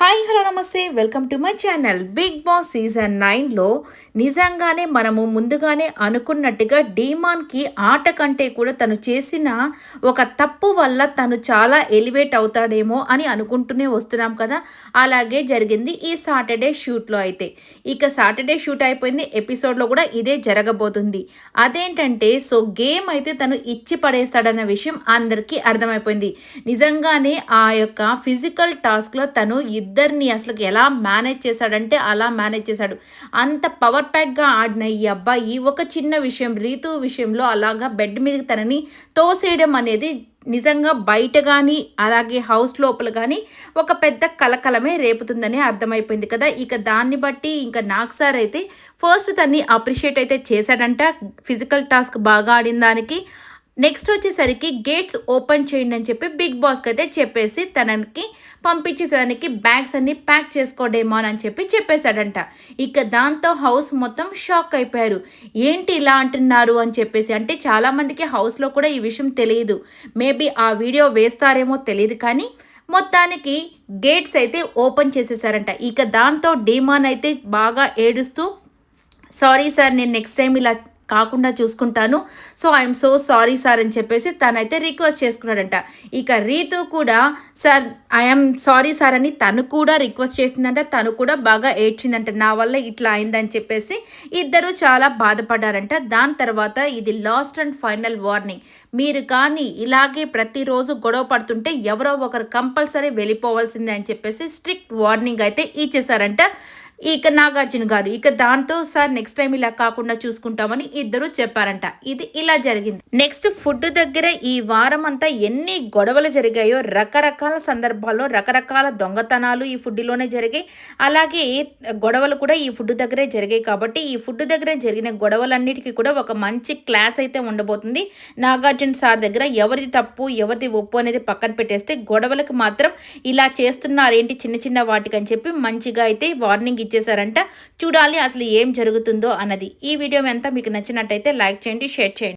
Hi hello namaste. Welcome to my channel. Bigg Boss season నైన్లో నిజంగానే మనము ముందుగానే అనుకున్నట్టుగా డీమాన్కి ఆట కంటే కూడా తను చేసిన ఒక తప్పు వల్ల తను చాలా ఎలివేట్ అవుతాడేమో అని అనుకుంటూనే వస్తున్నాం కదా. అలాగే జరిగింది ఈ సాటర్డే షూట్లో అయితే. ఇక సాటర్డే షూట్ అయిపోయింది. ఎపిసోడ్లో కూడా ఇదే జరగబోతుంది. అదేంటంటే సో గేమ్ అయితే తను ఇచ్చి పడేస్తాడన్న విషయం అందరికీ అర్థమైపోయింది. నిజంగానే ఆ యొక్క ఫిజికల్ టాస్క్లో తను ఇద్దరిని అసలు ఎలా మేనేజ్ చేశాడంటే అలా మేనేజ్ చేశాడు. అంత పవర్ ప్యాక్గా ఆడిన ఈ అబ్బాయి ఒక చిన్న విషయం రీతు విషయంలో అలాగా బెడ్ మీద తనని తోసేయడం అనేది నిజంగా బయట కానీ అలాగే హౌస్ లోపల కానీ ఒక పెద్ద కలకలమే రేపుతుందని అర్థమైపోయింది కదా. ఇక దాన్ని బట్టి ఇంకా నాకు సార్ అయితే ఫస్ట్ తన్ని అప్రిషియేట్ అయితే చేశాడంట. ఫిజికల్ టాస్క్ బాగా ఆడిన దానికి నెక్స్ట్ వచ్చేసరికి గేట్స్ ఓపెన్ చేయండి అని చెప్పి బిగ్ బాస్కి అయితే చెప్పేసి తనకి పంపించేసరికి బ్యాగ్స్ అన్ని ప్యాక్ చేసుకోడేమో అని చెప్పి చెప్పేశాడంట. ఇక దాంతో హౌస్ మొత్తం షాక్ అయిపోయారు. ఏంటి ఇలా అంటున్నారు అని చెప్పేసి అంటే చాలామందికి హౌస్లో కూడా ఈ విషయం తెలియదు. మేబీ ఆ వీడియో వేస్తారేమో తెలియదు కానీ మొత్తానికి గేట్స్ అయితే ఓపెన్ చేసేసారంట. ఇక దాంతో డీమాన్ అయితే బాగా ఏడుస్తూ సారీ సార్ నేను నెక్స్ట్ టైం ఇలా కాకుండా చూసుకుంటాను. So I'm so sorry sir అని చెప్పేసి తనైతే రిక్వెస్ట్ చేసుకున్నాడంట. ఇక రీతు కూడా సార్ ఐఎమ్ సారీ సార్ అని తను కూడా రిక్వెస్ట్ చేసిందంట. తను కూడా బాగా ఏడ్చిందంట. నా వల్ల ఇట్లా అయిందని చెప్పేసి ఇద్దరు చాలా బాధపడ్డారంట. దాని తర్వాత ఇది లాస్ట్ అండ్ ఫైనల్ వార్నింగ్ మీరు కానీ ఇలాగే ప్రతిరోజు గొడవ పడుతుంటే ఎవరో ఒకరు కంపల్సరీ వెళ్ళిపోవాల్సిందే అని చెప్పేసి స్ట్రిక్ట్ వార్నింగ్ అయితే ఇచ్చేసారంట ఇక నాగార్జున గారు ఇక దాంతో సార్ నెక్స్ట్ టైం ఇలా కాకుండా చూసుకుంటామని ఇద్దరు చెప్పారంట. ఇది ఇలా జరిగింది. నెక్స్ట్ ఫుడ్ దగ్గర ఈ వారం అంతా ఎన్ని గొడవలు జరిగాయో రకరకాల సందర్భాల్లో రకరకాల దొంగతనాలు ఈ ఫుడ్లోనే జరిగాయి. అలాగే గొడవలు కూడా ఈ ఫుడ్ దగ్గరే జరిగాయి కాబట్టి ఈ ఫుడ్ దగ్గర జరిగిన గొడవలన్నిటికీ కూడా ఒక మంచి క్లాస్ అయితే ఉండబోతుంది. నాగార్జున సార్ దగ్గర ఎవరిది తప్పు ఎవరిది ఒప్పు అనేది పక్కన పెట్టేస్తే గొడవలకు మాత్రం ఇలా చేస్తున్నారు ఏంటి చిన్న చిన్న వాటికని చెప్పి మంచిగా అయితే వార్నింగ్ ఇచ్చేసారంట చూడాలి అసలు ఏం జరుగుతుందో అన్నది. ఈ వీడియో అంతా మీకు నచ్చినట్టయితే లైక్ చేయండి షేర్ చేయండి.